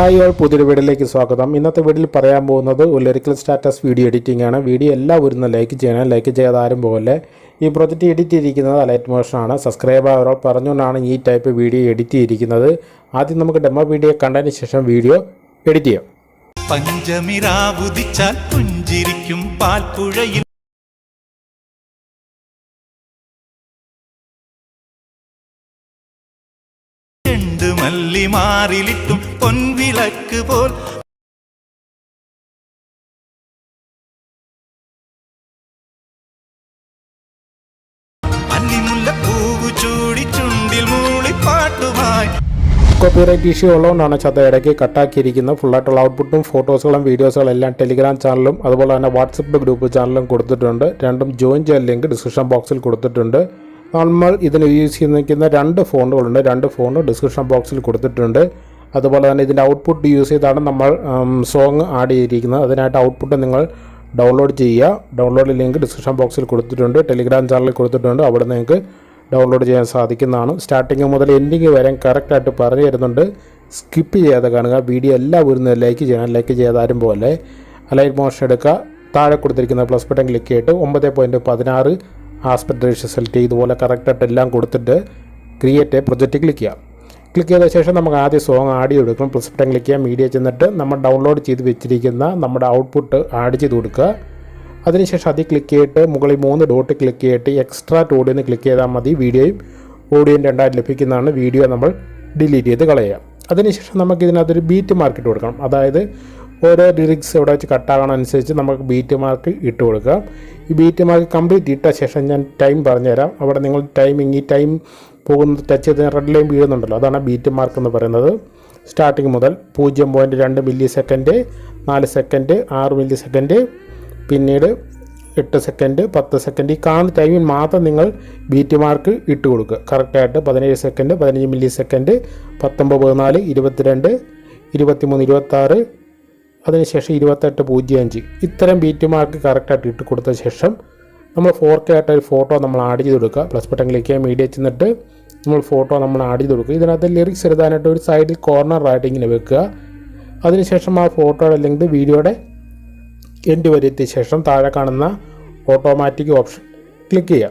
Hi all പുതിയൊരു വീഡിയോയിലേക്ക് സ്വാഗതം. ഇന്നത്തെ വീഡിയോയിൽ പറയാൻ പോകുന്നത് ഒരു ലിറിക്കൽ സ്റ്റാറ്റസ് വീഡിയോ എഡിറ്റിംഗ് ആണ്. വീഡിയോ എല്ലാവരും ലൈക്ക് ചെയ്യണം. ലൈക്ക് ചെയ്യാതെ ആരും പോലെ ഈ പ്രൊജക്റ്റ് എഡിറ്റ് ചെയ്തിരിക്കുന്നത് അലൈറ്റ് മോഷനാണ് സബ്സ്ക്രൈബ് ഒരാൾ പറഞ്ഞുകൊണ്ടാണ് ഈ ടൈപ്പ് വീഡിയോ എഡിറ്റ് ചെയ്തിരിക്കുന്നത്. ആദ്യം നമുക്ക് ഡെമോ വീഡിയോ കണ്ടതിന് ശേഷം വീഡിയോ എഡിറ്റ് ചെയ്യാം. പഞ്ചമിരാവുദിച്ചാൽ മല്ലി മാറിലിട്ടും പൊൻവിളക്ക് പോൽ. കോപ്പിറൈറ്റ് ഇഷ്യൂ ഉള്ളതുകൊണ്ടാണ് ചത്ത ഇടയ്ക്ക് കട്ടാക്കിയിരിക്കുന്നത്. ഫുള്ളായിട്ടുള്ള ഔട്ട്പുട്ടും ഫോട്ടോസുകളും വീഡിയോസുകളും എല്ലാം ടെലിഗ്രാം ചാനലും അതുപോലെ തന്നെ വാട്സപ്പ് ഗ്രൂപ്പ് ചാനലും കൊടുത്തിട്ടുണ്ട്. രണ്ടും ജോയിൻ ചെയ്യാൻ ലിങ്ക് ഡിസ്ക്രിപ്ഷൻ ബോക്സിൽ കൊടുത്തിട്ടുണ്ട്. നമ്മൾ ഇതിന് യൂസ് ചെയ്യുന്ന രണ്ട് ഫോണുകളുണ്ട് രണ്ട് ഫോണും ഡിസ്ക്രിപ്ഷൻ ബോക്സിൽ കൊടുത്തിട്ടുണ്ട്. അതുപോലെ തന്നെ ഇതിന്റെ ഔട്ട്പുട്ട് യൂസ് ചെയ്താണ് നമ്മൾ സോങ് ആഡ് ചെയ്തിരിക്കുന്നത്. അതിനായിട്ട് ഔട്ട്പുട്ട് നിങ്ങൾ ഡൗൺലോഡ് ചെയ്യുക. ഡൗൺലോഡ് ലിങ്ക് ഡിസ്ക്രിപ്ഷൻ ബോക്സിൽ കൊടുത്തിട്ടുണ്ട്. ടെലിഗ്രാം ചാനലിൽ കൊടുത്തിട്ടുണ്ട്. അവിടെ നിങ്ങൾക്ക് ഡൗൺലോഡ് ചെയ്യാൻ സാധിക്കുന്നതാണ്. സ്റ്റാർട്ടിങ് മുതൽ എൻഡിങ് വരെ കറക്റ്റായിട്ട് പറഞ്ഞു തരുന്നുണ്ട്. സ്കിപ്പ് ചെയ്യാതെ കാണുക. വീഡിയോ എല്ലാവരും ലൈക്ക് ചെയ്യണം. ലൈക്ക് ചെയ്താലും പോലെ അലൈറ്റ് മോഷൻ എടുക്കുക. താഴെ കൊടുത്തിരിക്കുന്ന പ്ലസ് ബട്ടൺ ക്ലിക്ക് ചെയ്തിട്ട് ഒമ്പത് പോയിന്റ് പതിനാറ് ആസ്പെക്ട് റേഷ്യോ സെലക്ട് ചെയ്ത് ഇതുപോലെ കറക്റ്റായിട്ട് എല്ലാം കൊടുത്തിട്ട് ക്രിയേറ്റ് പ്രൊജക്റ്റ് ക്ലിക്ക് ചെയ്യാം ക്ലിക്ക് ചെയ്ത ശേഷം നമുക്ക് ആദ്യ സോങ് ആഡ് ചെയ്ത് കൊടുക്കണം പ്ലസ് ബട്ടൺ ക്ലിക്ക് ചെയ്യാം. മീഡിയ ചെന്നിട്ട് നമ്മൾ ഡൗൺലോഡ് ചെയ്ത് വെച്ചിരിക്കുന്ന നമ്മുടെ ഔട്ട്പുട്ട് ആഡ് ചെയ്ത് കൊടുക്കുക. അതിനുശേഷം അതിൽ ക്ലിക്ക് ചെയ്തിട്ട് മുകളിൽ മൂന്ന് ഡോട്ട് ക്ലിക്ക് ചെയ്തിട്ട് എക്സ്ട്രാ ടോഡിന്ന് ക്ലിക്ക് ചെയ്താൽ മതി. വീഡിയോയും ഓഡിയോയും രണ്ടായിട്ട് ലഭിക്കുന്നതാണ്. വീഡിയോ നമ്മൾ ഡിലീറ്റ് ചെയ്ത് കളയുക. അതിനുശേഷം നമുക്ക് ഇതിനകത്തൊരു ബീറ്റ് മാർക്ക് ഇട്ട് കൊടുക്കണം. അതായത് ഓരോ ലിറിക്സ് എവിടെ വെച്ച് കട്ടാകണം അനുസരിച്ച് നമുക്ക് ബീറ്റ് മാർക്ക് ഇട്ട് കൊടുക്കുക ഈ ബീറ്റ് മാർക്ക് കംപ്ലീറ്റ് ഇട്ട ശേഷം ഞാൻ ടൈം പറഞ്ഞുതരാം. അവിടെ നിങ്ങൾ ടൈമിങ് ഈ ടൈം പോകുന്നത് ടച്ച് ചെയ്ത് റെഡ് ലൈൻ വീഴുന്നുണ്ടല്ലോ. അതാണ് ബീറ്റ് മാർക്ക് എന്ന് പറയുന്നത്. സ്റ്റാർട്ടിങ് മുതൽ പൂജ്യം പോയിന്റ് രണ്ട് മില്ലി സെക്കൻഡ് നാല് സെക്കൻഡ് ആറ് മില്ലി സെക്കൻഡ് പിന്നീട് എട്ട് സെക്കൻഡ് പത്ത് സെക്കൻഡ് ഈ കാണുന്ന ടൈമിൽ മാത്രം നിങ്ങൾ ബീറ്റ് മാർക്ക് ഇട്ട് കൊടുക്കുക. കറക്റ്റായിട്ട് പതിനേഴ് സെക്കൻഡ് പതിനഞ്ച് മില്ലി സെക്കൻഡ് പത്തൊമ്പത് പതിനാല് ഇരുപത്തിരണ്ട് ഇരുപത്തിമൂന്ന് ഇരുപത്താറ് അതിനുശേഷം ഇരുപത്തെട്ട് പൂജ്യം അഞ്ച്. ഇത്തരം ബീറ്റ് മാർക്ക് കറക്റ്റായിട്ട് ഇട്ട് കൊടുത്ത ശേഷം നമ്മൾ ഫോർ കെ ആയിട്ട് ഒരു ഫോട്ടോ നമ്മൾ ആഡ് ചെയ്ത് കൊടുക്കുക. പ്ലസ് ബട്ടൺ ക്ലിക്ക് ചെയ്യാൻ മീഡിയ ചെന്നിട്ട് നമ്മൾ ഫോട്ടോ നമ്മൾ ആഡ് ചെയ്ത് കൊടുക്കുക ഇതിനകത്ത് ലിറിക്സ് എഴുതാനായിട്ട് ഒരു സൈഡിൽ കോർണർ ആയിട്ട് ഇങ്ങനെ വെക്കുക. അതിനുശേഷം ആ ഫോട്ടോയുടെ ലിങ്ക് വീഡിയോയുടെ എൻഡ് വരെ എത്തിയ ശേഷം താഴെ കാണുന്ന ഓട്ടോമാറ്റിക് ഓപ്ഷൻ ക്ലിക്ക് ചെയ്യുക.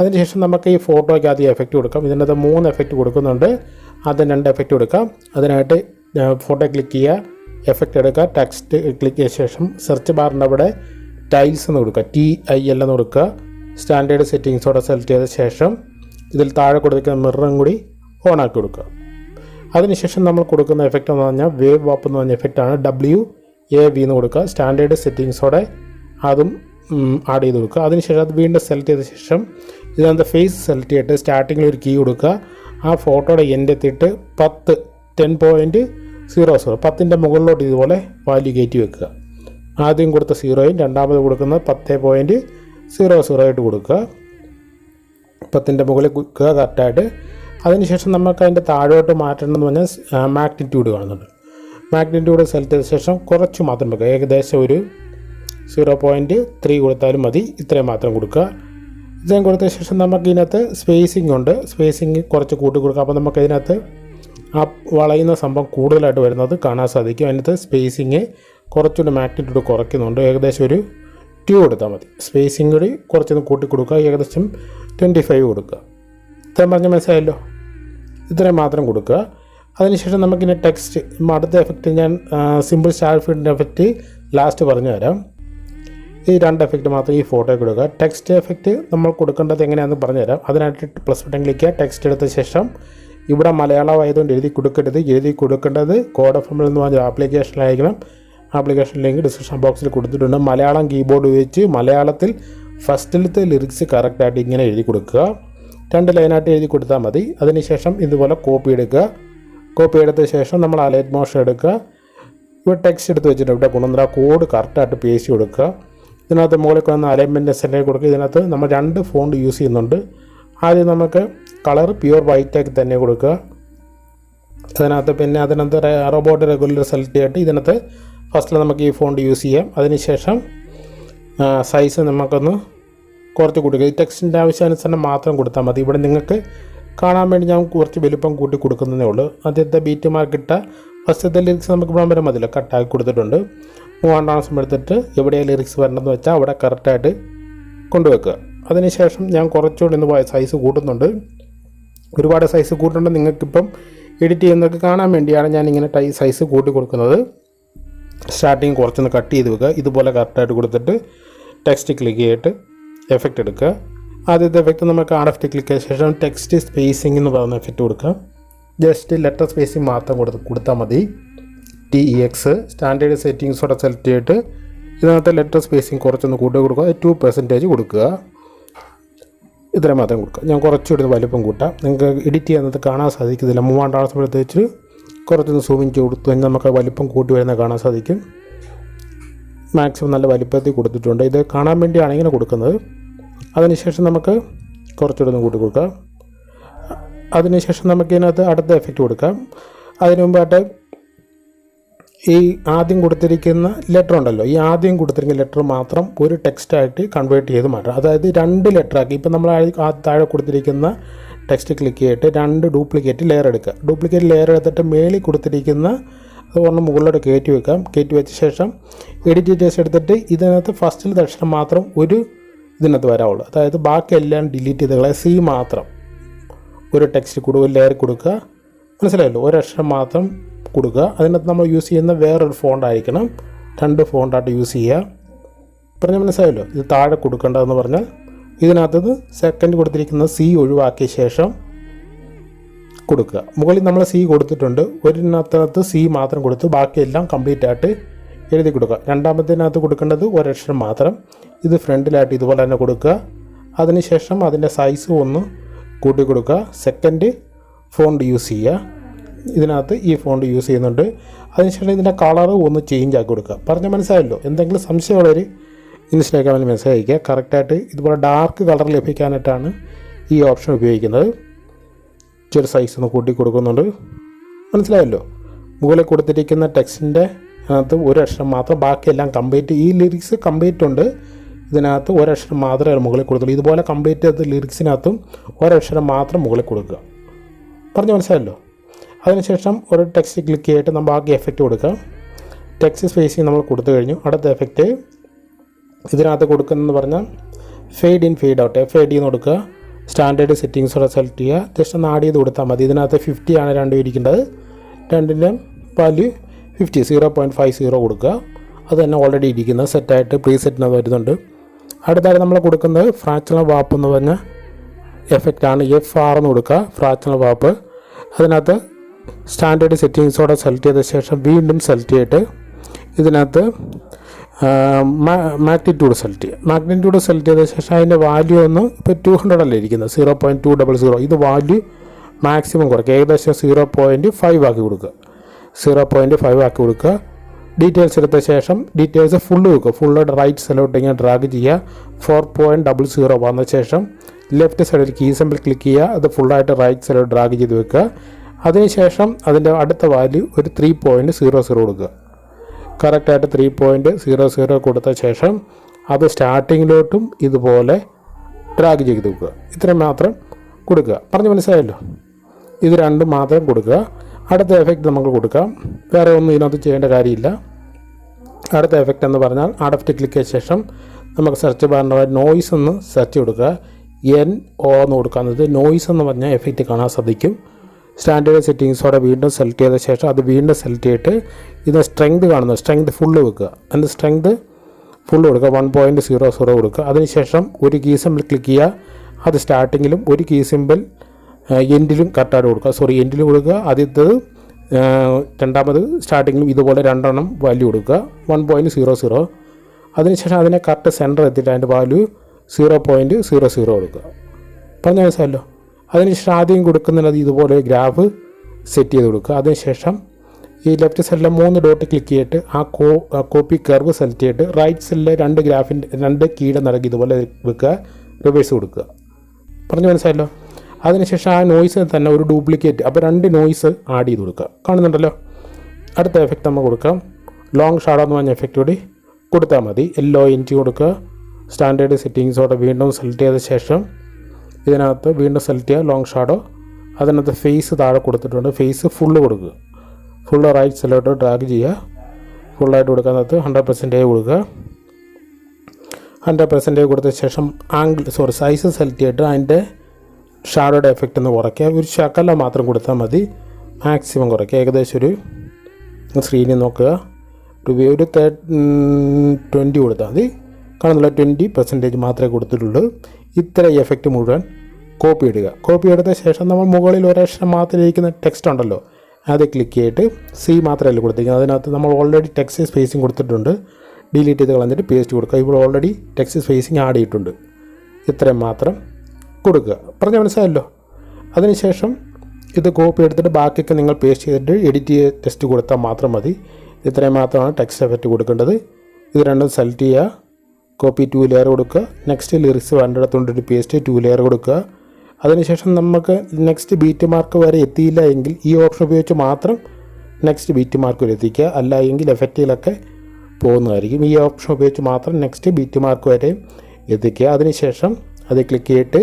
അതിനുശേഷം നമുക്ക് ഈ ഫോട്ടോയ്ക്ക് ആദ്യം എഫക്റ്റ് കൊടുക്കാം. ഇതിനകത്ത് മൂന്ന് എഫക്റ്റ് കൊടുക്കുന്നുണ്ട്. ആദ്യം രണ്ട് എഫക്റ്റ് കൊടുക്കാം. അതിനായിട്ട് ഫോട്ടോ ക്ലിക്ക് ചെയ്യുക. എഫക്റ്റ് എടുക്കുക. ടെക്സ്റ്റ് ക്ലിക്ക് ചെയ്ത ശേഷം സെർച്ച് ബാറിന്റെ അവിടെ ടൈൽസ് എന്ന് കൊടുക്കുക. ടി ഐ എൽ എന്ന് കൊടുക്കുക. സ്റ്റാൻഡേർഡ് സെറ്റിങ്സോടെ സെലക്ട് ചെയ്ത ശേഷം ഇതിൽ താഴെ കൊടുത്തിരിക്കുന്ന മിററും കൂടി ഓൺ ആക്കി കൊടുക്കുക. അതിനുശേഷം നമ്മൾ കൊടുക്കുന്ന എഫക്റ്റ് എന്ന് പറഞ്ഞാൽ വേവ് വാപ്പ് എന്ന് പറഞ്ഞ എഫക്റ്റാണ് ഡബ്ല്യു എ വി എന്ന് കൊടുക്കുക. സ്റ്റാൻഡേർഡ് സെറ്റിങ്സോടെ അതും ആഡ് ചെയ്ത് കൊടുക്കുക. അതിനുശേഷം അത് വീണ്ടും സെലക്ട് ചെയ്ത ശേഷം ഇതിനകത്ത് ഫേസ് സെലക്ട് ചെയ്തിട്ട് സ്റ്റാർട്ടിങ്ങിൽ ഒരു കീ കൊടുക്കുക. ആ ഫോട്ടോയുടെ എന്റെ എത്തിയിട്ട് പത്ത് ടെൻ പോയിന്റ് സീറോ സീറോ പത്തിന്റെ മുകളിലോട്ട് ഇതുപോലെ വാല്യൂ കയറ്റി വെക്കുക. ആദ്യം കൊടുത്ത സീറോയും രണ്ടാമത് കൊടുക്കുന്നത് പത്ത് പോയിന്റ് സീറോ സീറോ ആയിട്ട് കൊടുക്കുക. പത്തിന്റെ മുകളിൽ കുക്കുക കറക്റ്റായിട്ട് അതിനുശേഷം നമുക്ക് അതിന്റെ താഴോട്ട് മാറ്റണമെന്ന് പറഞ്ഞാൽ മാഗ്നിറ്റ്യൂഡ് കാണുന്നുണ്ട്. മാഗ്നിറ്റ്യൂഡ് സെലക്ട് ശേഷം കുറച്ച് മാത്രം വെക്കുക. ഏകദേശം ഒരു സീറോ പോയിന്റ് ത്രീ കൊടുത്താലും മതി. ഇത്രയും മാത്രം കൊടുക്കുക. ഇത്രയും കൊടുത്ത ശേഷം നമുക്ക് ഇതിനകത്ത് സ്പേസിംഗ് ഉണ്ട്. സ്പേസിംഗ് കുറച്ച് കൂട്ടി കൊടുക്കുക. അപ്പോൾ നമുക്ക് ഇതിനകത്ത് ആ വളയുന്ന സംഭവം കൂടുതലായിട്ട് വരുന്നത് കാണാൻ സാധിക്കും. അതിനകത്ത് സ്പേസിങ് കുറച്ചുകൂടി മാഗ്നിറ്റ്യൂഡ് കുറയ്ക്കുന്നുണ്ട്. ഏകദേശം ഒരു ടു കൊടുത്താൽ മതി. സ്പേസിങ് കൂടി കുറച്ചൊന്ന് കൂട്ടി കൊടുക്കുക ഏകദേശം ട്വന്റി ഫൈവ് കൊടുക്കുക. ഇത്രയും പറഞ്ഞ മനസ്സിലായല്ലോ? ഇത്രയും മാത്രം കൊടുക്കുക. അതിനുശേഷം നമുക്കിനി ടെക്സ്റ്റ് അടുത്ത എഫക്റ്റ് ഞാൻ സിമ്പിൾ സ്റ്റാർ ഫീഡിന്റെ എഫക്റ്റ് ലാസ്റ്റ് പറഞ്ഞു തരാം ഈ രണ്ട് എഫക്റ്റ് മാത്രം ഈ ഫോട്ടോയിൽ കൊടുക്കുക. ടെക്സ്റ്റ് എഫക്റ്റ് നമ്മൾ കൊടുക്കേണ്ടത് എങ്ങനെയാണെന്ന് പറഞ്ഞു തരാം അതിനായിട്ട് പ്ലസ് ബട്ടൺ ക്ലിക്ക് ചെയ്യുക. ടെക്സ്റ്റ് എടുത്ത ശേഷം ഇവിടെ മലയാളമായതുകൊണ്ട് എഴുതി കൊടുക്കരുത്. എഴുതി കൊടുക്കേണ്ടത് കോഡ് എഫ് എം എന്ന് പറഞ്ഞ ആപ്ലിക്കേഷനിലായിരിക്കണം ആപ്ലിക്കേഷൻ ലിങ്ക് ഡിസ്ക്രിപ്ഷൻ ബോക്സിൽ കൊടുത്തിട്ടുണ്ട്. മലയാളം കീബോർഡ് ഉപയോഗിച്ച് മലയാളത്തിൽ ഫസ്റ്റിലത്തെ ലിറിക്സ് കറക്റ്റായിട്ട് ഇങ്ങനെ എഴുതി കൊടുക്കുക. രണ്ട് ലൈനായിട്ട് എഴുതി കൊടുത്താൽ മതി. അതിനുശേഷം ഇതുപോലെ കോപ്പി എടുക്കുക. കോപ്പി എടുത്ത ശേഷം നമ്മൾ അലേറ്റ് മോഷൻ എടുക്കുക. ഇവിടെ ടെക്സ്റ്റ് എടുത്ത് വെച്ചിട്ട് ഇവിടെ കൊണ്ടുവന്നിട്ട് ആ കോഡ് കറക്റ്റായിട്ട് പേസ്റ്റ് കൊടുക്കുക. ഇതിനകത്ത് മുകളിൽ കാണുന്ന അലൈൻമെന്റ് സെന്ററിൽ കൊടുക്കുക. ഇതിനകത്ത് നമ്മൾ രണ്ട് ഫോണ്ട് യൂസ് ചെയ്യുന്നുണ്ട്. ആദ്യം നമുക്ക് കളർ പ്യുവർ വൈറ്റ് ആക്കി തന്നെ കൊടുക്കുക. അതിനകത്ത് പിന്നെ അതിനകത്ത് റോബോട്ട് റെഗുലർ സെലക്ട് ചെയ്തിട്ട് ഇതിനകത്ത് ഫസ്റ്റിൽ നമുക്ക് ഈ ഫോണ്ട് യൂസ് ചെയ്യാം. അതിനുശേഷം സൈസ് നമുക്കൊന്ന് കുറച്ച് കൊടുക്കുക ഈ ടെക്സ്റ്റിന്റെ ആവശ്യാനുസരണം മാത്രം കൊടുത്താൽ മതി. ഇവിടെ നിങ്ങൾക്ക് കാണാൻ വേണ്ടി ഞാൻ കുറച്ച് വലുപ്പം കൂട്ടി കൊടുക്കുന്നതേ ഉള്ളൂ. ആദ്യത്തെ ബീറ്റ് മാർക്ക് ഇട്ട ഫസ്റ്റത്തെ ലിറിക്സ് നമുക്ക് ഇവിടം വരെ മതിയല്ലോ. കട്ടാക്കി കൊടുത്തിട്ടുണ്ട്. മൂവാണ്ടാം ട്രാൻസ്ഫോം എടുത്തിട്ട് എവിടെയാണ് ലിറിക്സ് വരണമെന്ന് വെച്ചാൽ അവിടെ കറക്റ്റായിട്ട് കൊണ്ടുവെക്കുക. അതിനുശേഷം ഞാൻ കുറച്ചുകൂടി ഒന്ന് സൈസ് കൂട്ടുന്നുണ്ട്. ഒരുപാട് സൈസ് കൂട്ടുന്നുണ്ട്. നിങ്ങൾക്കിപ്പം എഡിറ്റ് ചെയ്യുന്നതൊക്കെ കാണാൻ വേണ്ടിയാണ് ഞാൻ ഇങ്ങനെ ടൈ സൈസ് കൂട്ടി കൊടുക്കുന്നത്. സ്റ്റാർട്ടിങ് കുറച്ചൊന്ന് കട്ട് ചെയ്ത് വെക്കുക. ഇതുപോലെ കറക്റ്റായിട്ട് കൊടുത്തിട്ട് ടെക്സ്റ്റ് ക്ലിക്ക് ചെയ്തിട്ട് എഫക്റ്റ് എടുക്കുക. ആദ്യത്തെ എഫക്റ്റ് നമുക്ക് ആർ എഫ് ക്ലിക്ക് ചെയ്ത ശേഷം ടെക്സ്റ്റ് സ്പേസിംഗ് എന്ന് പറയുന്ന എഫക്റ്റ് കൊടുക്കുക. ജസ്റ്റ് ലെറ്റർ സ്പേസിംഗ് മാത്രം കൊടുത്ത് കൊടുത്താൽ മതി. ടി ഇ എക്സ് സ്റ്റാൻഡേർഡ് സെറ്റിങ്സോടെ സെലക്ട് ചെയ്തിട്ട് ഇതിനകത്ത് ലെറ്റർ സ്പേസിംഗ് കുറച്ചൊന്ന് കൂട്ടി കൊടുക്കുക. ടു പെർസെന്റേജ് കൊടുക്കുക. ഇത്ര മാത്രം കൊടുക്കുക. ഞാൻ കുറച്ചുകൂടി വലുപ്പം കൂട്ടാം. നിങ്ങൾക്ക് എഡിറ്റ് ചെയ്യുന്നത് കാണാൻ സാധിക്കുന്നില്ല മൂവാം ട്രാൻസ്ഫർ എടുത്ത് വെച്ച് കുറച്ചൊന്ന് സൂമിൻ കൊടുത്തു കഴിഞ്ഞാൽ നമുക്ക് വലിപ്പം കൂട്ടി വരുന്ന കാണാൻ സാധിക്കും. മാക്സിമം നല്ല വലിപ്പത്തിൽ കൊടുത്തിട്ടുണ്ട്. ഇത് കാണാൻ വേണ്ടിയാണ് ഇങ്ങനെ കൊടുക്കുന്നത്. അതിനുശേഷം നമുക്ക് കുറച്ചുകൂടെ ഒന്ന് കൂട്ടി കൊടുക്കാം. അതിനുശേഷം നമുക്ക് ഇതിനകത്ത് അടുത്ത എഫക്റ്റ് കൊടുക്കാം. അതിനു മുമ്പായിട്ട് ഈ ആദ്യം കൊടുത്തിരിക്കുന്ന ലെറ്റർ ഉണ്ടല്ലോ. ഈ ആദ്യം കൊടുത്തിരിക്കുന്ന ലെറ്റർ മാത്രം ഒരു ടെക്സ്റ്റായിട്ട് കൺവേർട്ട് ചെയ്ത് മാറ്റാം. അതായത് രണ്ട് ലെറ്റർ ആക്കി. ഇപ്പം നമ്മൾ താഴെ കൊടുത്തിരിക്കുന്ന ടെക്സ്റ്റ് ക്ലിക്ക് ചെയ്തിട്ട് രണ്ട് ഡ്യൂപ്ലിക്കേറ്റ് ലെയർ എടുക്കുക. ഡ്യൂപ്ലിക്കേറ്റ് ലെയർ എടുത്തിട്ട് മേളിൽ കൊടുത്തിരിക്കുന്ന പറഞ്ഞ് മുകളിലോട്ട് കയറ്റി വെക്കാം. കയറ്റി വെച്ച ശേഷം എഡിറ്റ് ഡീറ്റെയിൽസ് എടുത്തിട്ട് ഇതിനകത്ത് ഫസ്റ്റിലത്തെ അക്ഷരം മാത്രം ഒരു ഇതിനകത്ത് വരാവുള്ളൂ. അതായത് ബാക്കി എല്ലാം ഡിലീറ്റ് ചെയ്ത് കളയാം. സി മാത്രം ഒരു ടെക്സ്റ്റ് കൊടുക്കുക ഒരു ലെയർ കൊടുക്കുക. മനസ്സിലായല്ലോ? ഒരു അക്ഷരം മാത്രം കൊടുക്കുക. അതിനകത്ത് നമ്മൾ യൂസ് ചെയ്യുന്ന വേറൊരു ഫോണ്ട് ആയിരിക്കണം. രണ്ട് ഫോണ്ടായിട്ട് യൂസ് ചെയ്യുക. പറഞ്ഞാൽ മനസ്സിലായല്ലോ? ഇത് താഴെ കൊടുക്കേണ്ടതെന്ന് പറഞ്ഞാൽ ഇതിനകത്ത് സെക്കൻഡ് കൊടുത്തിരിക്കുന്ന സി ഒഴിവാക്കിയ ശേഷം കൊടുക്കുക. മുകളിൽ നമ്മൾ സി കൊടുത്തിട്ടുണ്ട്. ഒരിനകത്തകത്ത് സി മാത്രം കൊടുത്ത് ബാക്കിയെല്ലാം കംപ്ലീറ്റ് ആയിട്ട് എഴുതി കൊടുക്കുക. രണ്ടാമത്തേനകത്ത് കൊടുക്കേണ്ടത് ഒരക്ഷരം മാത്രം. ഇത് ഫ്രണ്ടിലായിട്ട് ഇതുപോലെ തന്നെ കൊടുക്കുക. അതിനുശേഷം അതിന്റെ സൈസ് ഒന്ന് കൂട്ടി കൊടുക്കുക. സെക്കൻഡ് ഫോണ്ട് യൂസ് ചെയ്യുക. ഇതിനകത്ത് ഈ ഫോണ്ട് യൂസ് ചെയ്യുന്നുണ്ട്. അതിനുശേഷം ഇതിന്റെ കളറ് ഒന്ന് ചേഞ്ച് ആക്കി കൊടുക്കുക. പറഞ്ഞാൽ മനസ്സിലായല്ലോ? എന്തെങ്കിലും സംശയമുള്ളവർ ഇൻസ്റ്റാഗ്രാമിൽ മെസ്സേജ് അയക്കുക കറക്റ്റായിട്ട് ഇതുപോലെ ഡാർക്ക് കളർ ലഭിക്കാനായിട്ടാണ് ഈ ഓപ്ഷൻ ഉപയോഗിക്കുന്നത്. ചെറു സൈസ് ഒന്ന് കൂട്ടി കൊടുക്കുന്നുണ്ട്. മനസ്സിലായല്ലോ? മുകളിൽ കൊടുത്തിരിക്കുന്ന ടെക്സ്റ്റിന്റെ അകത്ത് ഒരു അക്ഷരം മാത്രം ബാക്കിയെല്ലാം കംപ്ലീറ്റ് ഈ ലിറിക്സ് കംപ്ലീറ്റ് ഉണ്ട്. ഇതിനകത്ത് ഒരക്ഷരം മാത്രമേ മുകളിൽ കൊടുത്തുള്ളൂ. ഇതുപോലെ കംപ്ലീറ്റ് ചെയ്ത ലിറിക്സിനകത്തും ഒരക്ഷരം മാത്രം മുകളിൽ കൊടുക്കുക. പറഞ്ഞു മനസ്സിലായല്ലോ? അതിനുശേഷം ഒരു ടെക്സ്റ്റ് ക്ലിക്ക് ചെയ്തിട്ട് നമ്മൾ ബാക്കി എഫക്റ്റ് കൊടുക്കുക ടെക്സ്റ്റ് സ്പേസിങ് നമ്മൾ കൊടുത്തു കഴിഞ്ഞു. അടുത്ത എഫക്റ്റ് ഇതിനകത്ത് കൊടുക്കുന്നതെന്ന് പറഞ്ഞാൽ fade in fade out F I D എന്ന് കൊടുക്കുക സ്റ്റാൻഡേർഡ് സെറ്റിങ്സോടെ സെലക്ട് ചെയ്യുക. ജസ്റ്റ് ഒന്ന് ആഡ് ചെയ്ത് കൊടുത്താൽ മതി. ഇതിനകത്ത് ഫിഫ്റ്റി ആണ് രണ്ടും ഇരിക്കേണ്ടത് രണ്ടിന്റെയും value fifty zero point five zero കൊടുക്കുക. അത് തന്നെ ഓൾറെഡി ഇരിക്കുന്നത്. സെറ്റായിട്ട് പ്രീ സെറ്റിന് വരുന്നുണ്ട്. അടുത്തായിട്ട് നമ്മൾ കൊടുക്കുന്നത് ഫ്രാക്ഷണൽ വാപ്പ് എന്ന് പറഞ്ഞ ആണ്. എഫ് ആർ എന്ന് കൊടുക്കുക. ഫ്രാക്ഷണൽ വാപ്പ് അതിനകത്ത് സ്റ്റാൻഡേർഡ് സെറ്റിങ്സോടെ സെലക്ട് ചെയ്ത ശേഷം വീണ്ടും സെലക്ട് ചെയ്തിട്ട് ഇതിനകത്ത് മാഗ്നിറ്റ്യൂഡ് സെലക്ട് ചെയ്യുക. മാഗ്നിറ്റ്യൂഡ് സെലക്ട് ചെയ്ത ശേഷം അതിന്റെ വാല്യൂ ഒന്ന് ഇപ്പോൾ ടു ഹൺഡ്രഡ് അല്ലേ ഇരിക്കുന്നത്? Zero point two double zero ഇത് വാല്യൂ മാക്സിമം കുറയ്ക്കുക. ഏകദേശം സീറോ പോയിന്റ് ഫൈവ് ആക്കി കൊടുക്കുക. സീറോ പോയിന്റ് ഫൈവ് ആക്കി കൊടുക്കുക. ഡീറ്റെയിൽസ് എടുത്ത ശേഷം ഡീറ്റെയിൽസ് ഫുള്ള് വെക്കുക. ഫുള്ള് റൈറ്റ് സൈഡിലോട്ട് ഇങ്ങനെ ഡ്രാഗ് ചെയ്യുക. ഫോർ പോയിന്റ് ഡബിൾ സീറോ വന്ന ശേഷം ലെഫ്റ്റ് സൈഡിൽ കീ സിമ്പിൾ ക്ലിക്ക് ചെയ്യുക. അത് ഫുള്ളായിട്ട് റൈറ്റ് സൈഡിലോട്ട് ഡ്രാഗ് ചെയ്ത് വെക്കുക. അതിനുശേഷം അതിന്റെ അടുത്ത വാല്യൂ ഒരു ത്രീ പോയിന്റ് സീറോ സീറോ കൊടുക്കുക. കറക്റ്റായിട്ട് ത്രീ പോയിന്റ് സീറോ സീറോ കൊടുത്ത ശേഷം അത് സ്റ്റാർട്ടിങ്ങിലോട്ടും ഇതുപോലെ ഡ്രാഗ് ചെയ്ത് വെക്കുക. ഇത്രയും മാത്രം കൊടുക്കുക. പറഞ്ഞ് മനസ്സിലായല്ലോ? ഇത് രണ്ടും മാത്രം കൊടുക്കുക. അടുത്ത എഫക്റ്റ് നമുക്ക് കൊടുക്കാം. വേറെ ഒന്നും ഇതിനകത്ത് ചെയ്യേണ്ട കാര്യമില്ല. അടുത്ത എഫക്റ്റ് എന്ന് പറഞ്ഞാൽ അടഫ്റ്റ് ക്ലിക്ക് ചെയ്ത ശേഷം നമുക്ക് സെർച്ച് ബാറിന്റെ നോയിസ് എന്ന് സെർച്ച് കൊടുക്കുക. എൻ ഒ എന്ന് കൊടുക്കുന്നത് നോയ്സ് എന്ന് പറഞ്ഞാൽ എഫക്റ്റ് കാണാൻ സാധിക്കും. സ്റ്റാൻഡേർഡ് സെറ്റിങ്സോടെ വീണ്ടും സെലക്ട് ചെയ്ത ശേഷം അത് വീണ്ടും സെലക്ട് ചെയ്തിട്ട് ഇത് സ്ട്രെങ്ത് കാണുന്നത് സ്ട്രെങ്ത് ഫുള്ള് വെക്കുക. അതിന്റെ സ്ട്രെങ്ത് ഫുള്ള് കൊടുക്കുക. വൺ പോയിന്റ് സീറോ സീറോ കൊടുക്കുക. അതിനുശേഷം ഒരു കീ സിമ്പിൾ ക്ലിക്ക് ചെയ്യുക. അത് സ്റ്റാർട്ടിങ്ങിലും ഒരു കീ സിമ്പിൾ എൻഡിലും കറക്റ്റായിട്ട് കൊടുക്കുക. സോറി എൻഡിലും കൊടുക്കുക. ആദ്യത്തത് രണ്ടാമത് സ്റ്റാർട്ടിങ്ങിലും ഇതുപോലെ രണ്ടെണ്ണം വാല്യൂ കൊടുക്കുക. വൺ പോയിന്റ് സീറോ സീറോ അതിനുശേഷം അതിനെ കറക്റ്റ് സെന്റർ എത്തിയിട്ട് അതിന്റെ value zero point zero zero കൊടുക്കുക. പറഞ്ഞ മനസ്സിലല്ലോ അതിനുശേഷം ആദ്യം കൊടുക്കുന്നത് ഇതുപോലെ ഗ്രാഫ് സെറ്റ് ചെയ്ത് കൊടുക്കുക. അതിനുശേഷം ഈ ലെഫ്റ്റ് സൈഡിലെ മൂന്ന് ഡോട്ട് ക്ലിക്ക് ചെയ്തിട്ട് ആ കോ കോപ്പി കർവ് സെലക്ട് ചെയ്തിട്ട് റൈറ്റ് സൈഡിലെ രണ്ട് ഗ്രാഫിന്റെ രണ്ട് കീടെ നിറക്കി ഇതുപോലെ വെക്കുക റിവേഴ്സ് കൊടുക്കുക. പറഞ്ഞു മനസ്സിലായല്ലോ? അതിനുശേഷം ആ നോയ്സ് തന്നെ ഒരു ഡ്യൂപ്ലിക്കേറ്റ് അപ്പോൾ രണ്ട് നോയ്സ് ആഡ് ചെയ്ത് കൊടുക്കുക. കാണുന്നുണ്ടല്ലോ? അടുത്ത എഫക്റ്റ് നമ്മൾ കൊടുക്കാം. ലോങ് ഷാഡോ എന്ന് പറഞ്ഞ എഫക്റ്റ് കൂടി കൊടുത്താൽ മതി. എല്ലോ ഇന്റി കൊടുക്കുക. സ്റ്റാൻഡേർഡ് സെറ്റിങ്സോടെ വീണ്ടും സെലക്ട് ചെയ്ത ശേഷം ഇതിനകത്ത് വീണ്ടും സെലക്ട് ചെയ്യുക ലോങ് ഷാഡോ അതിനകത്ത് ഫേസ് താഴെ കൊടുത്തിട്ടുണ്ട്. ഫേസ് ഫുള്ള് കൊടുക്കുക. ഫുൾ റൈറ്റ് സെലക്ട് ഡ്രാഗ് ചെയ്യുക. ഫുള്ളായിട്ട് കൊടുക്കാനകത്ത് ഹൺഡ്രഡ് പെർസെന്റേജ് കൊടുക്കുക. ഹൺഡ്രഡ് പെർസെന്റേജ് കൊടുത്ത ശേഷം ആംഗിൾ സോറി സൈസ് സെലക്ട് ചെയ്തിട്ട് അതിന്റെ ഷാഡോയുടെ എഫക്റ്റ് ഒന്ന് കുറയ്ക്കുക. ഒരു ശകലം മാത്രം കൊടുത്താൽ മതി. മാക്സിമം കുറയ്ക്കുക. ഏകദേശം ഒരു സ്ക്രീനിൽ നോക്കുക. ഒരു ഒരു ട്വന്റി കൊടുത്താൽ മതി. കാണുന്നില്ല ട്വന്റി പെർസെന്റേജ് മാത്രമേ കൊടുത്തിട്ടുള്ളൂ. ഇത്ര എഫക്റ്റ് മുഴുവൻ കോപ്പി ഇടുക. കോപ്പി എടുത്ത ശേഷം നമ്മൾ മുകളിൽ ഒരക്ഷരം മാത്രം ഇരിക്കുന്ന ടെക്സ്റ്റ് ഉണ്ടല്ലോ അത് ക്ലിക്ക് ചെയ്തിട്ട് സി മാത്രമല്ല കൊടുത്തിരിക്കുന്നത്. അതിനകത്ത് നമ്മൾ ഓൾറെഡി ടെക്സ്റ്റ് സ്പേസിങ് കൊടുത്തിട്ടുണ്ട്. ഡിലീറ്റ് ചെയ്ത് കളഞ്ഞിട്ട് പേസ്റ്റ് കൊടുക്കുക. ഇവിടെ ഓൾറെഡി ടെക്സ്റ്റ് സ്പേസിങ് ആഡ് ചെയ്തിട്ടുണ്ട്. ഇത്രയും മാത്രം കൊടുക്കുക. പറഞ്ഞ മനസ്സിലായല്ലോ? അതിനുശേഷം ഇത് കോപ്പി എടുത്തിട്ട് ബാക്കിയൊക്കെ നിങ്ങൾ പേസ്റ്റ് ചെയ്തിട്ട് എഡിറ്റ് ചെയ്ത് ടെക്സ്റ്റ് കൊടുത്താൽ മാത്രം മതി. ഇത്രയും മാത്രമാണ് ടെക്സ്റ്റ് എഫക്റ്റ് കൊടുക്കേണ്ടത്. ഇത് രണ്ടും സെലക്ട് ചെയ്യുക. കോപ്പി ടു ലെയർ കൊടുക്കുക. നെക്സ്റ്റ് ലിറിക്സ് വേണ്ടിടത്തുകൊണ്ടിട്ട് പേസ്റ്റ് ടു ലെയർ കൊടുക്കുക. അതിനുശേഷം നമുക്ക് നെക്സ്റ്റ് ബീറ്റ് മാർക്ക് വരെ എത്തിയില്ല എങ്കിൽ ഈ ഓപ്ഷൻ ഉപയോഗിച്ച് മാത്രം നെക്സ്റ്റ് ബീറ്റ് മാർക്ക് വരെ എത്തിക്കുക. അല്ല എങ്കിൽ എഫക്റ്റിലൊക്കെ പോകുന്നതായിരിക്കും. ഈ ഓപ്ഷൻ ഉപയോഗിച്ച് മാത്രം നെക്സ്റ്റ് ബീറ്റ് മാർക്ക് വരെ എത്തിക്കുക. അതിനുശേഷം അത് ക്ലിക്ക് ചെയ്തിട്ട്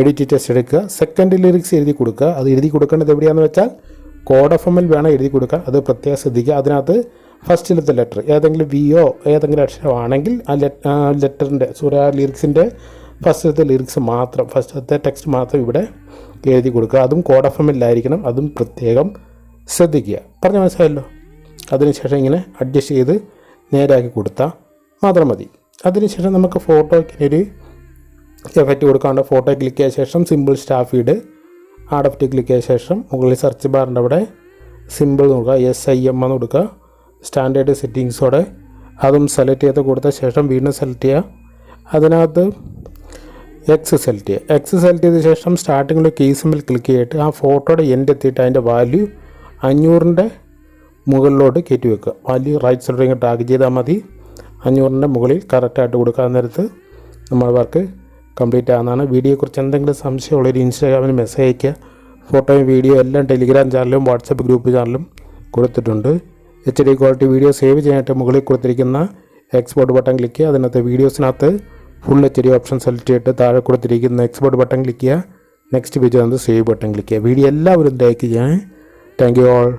എഡിറ്റ് ടെസ്റ്റ് എടുക്കുക. സെക്കൻഡ് ലിറിക്സ് എഴുതി കൊടുക്കുക. അത് എഴുതി കൊടുക്കേണ്ടത് എവിടെയാണെന്ന് വെച്ചാൽ കോഡ് എഫ് എമ്മിൽ വേണം എഴുതി കൊടുക്കാൻ. അത് പ്രത്യേകം ശ്രദ്ധിക്കുക. അതിനകത്ത് ഫസ്റ്റിലത്തെ ലെറ്റർ ഏതെങ്കിലും വിയോ ഏതെങ്കിലും അക്ഷരമാണെങ്കിൽ ആ ലെറ്ററിന്റെ സൂര്യ ലിറിക്സിന്റെ ഫസ്റ്റത്തെ ലിറിക്സ് മാത്രം ഫസ്റ്റത്തെ ടെക്സ്റ്റ് മാത്രം ഇവിടെ എഴുതി കൊടുക്കുക. അതും കോഡ് എഫ് എമ്മിലായിരിക്കണം അതും പ്രത്യേകം ശ്രദ്ധിക്കുക. പറഞ്ഞ മനസ്സിലായല്ലോ? അതിനുശേഷം ഇങ്ങനെ അഡ്ജസ്റ്റ് ചെയ്ത് നേരാക്കി കൊടുത്താൽ മാത്രം മതി. അതിനുശേഷം നമുക്ക് ഫോട്ടോയ്ക്ക് ഒരു എഫക്റ്റ് കൊടുക്കാണ്ട് ഫോട്ടോ ക്ലിക്ക് ചെയ്ത ശേഷം simple staff feed adapt click ചെയ്ത ശേഷം മുകളിൽ സെർച്ച് ബാറിന്റെ അവിടെ സിമ്പിൾ നോക്കുക എസ് ഐ എം എന്ന് കൊടുക്കുക. സ്റ്റാൻഡേർഡ് സെറ്റിങ്സോടെ അതും സെലക്ട് ചെയ്ത് കൊടുത്ത ശേഷം വീണ്ടും സെലക്ട് ചെയ്യുക. അതിനകത്ത് എക്സ് സെലക്ട് ചെയ്യുക. എക്സ് സെലക്ട് ചെയ്ത ശേഷം സ്റ്റാർട്ടിങ്ങിൽ കീ സിമ്പിൾ ക്ലിക്ക് ചെയ്തിട്ട് ആ ഫോട്ടോയുടെ എൻഡ് എത്തിയിട്ട് അതിന്റെ വാല്യൂ അഞ്ഞൂറിന്റെ മുകളിലോട്ട് കയറ്റി വെക്കുക. വാല്യൂ റൈറ്റ് സൈഡിലേക്ക് ടാഗ് ചെയ്താൽ മതി. അഞ്ഞൂറിന്റെ മുകളിൽ കറക്റ്റായിട്ട് കൊടുക്കാൻ നേരത്ത് നമ്മുടെ വർക്ക് കംപ്ലീറ്റ് ആകുന്നതാണ് വീഡിയോയെക്കുറിച്ച് എന്തെങ്കിലും സംശയമുള്ളൊരു ഇൻസ്റ്റാഗ്രാമിൽ മെസ്സേജ് അയയ്ക്കുക. ഫോട്ടോയും വീഡിയോ എല്ലാം ടെലിഗ്രാം ചാനലും വാട്സപ്പ് ഗ്രൂപ്പ് ചാനലും കൊടുത്തിട്ടുണ്ട്. H D quality video save ചെയ്യാനായിട്ട് മുകളിൽ കൊടുത്തിരിക്കുന്ന എക്സ്പോർട്ട് ബട്ടൺ ക്ലിക്ക് ചെയ്യുക. അതിനകത്ത് വീഡിയോസിനകത്ത് full H D option select ചെയ്തിട്ട് താഴെ കൊടുത്തിരിക്കുന്ന എക്സ്പോർട്ട് ബട്ടൺ ക്ലിക്ക് ചെയ്യുക. നെക്സ്റ്റ് പേജ് വന്നത് സേവ് ബട്ടൺ ക്ലിക്ക് ചെയ്യുക. വീഡിയോ എല്ലാവരും ലൈക്ക് ചെയ്യാൻ. Thank you all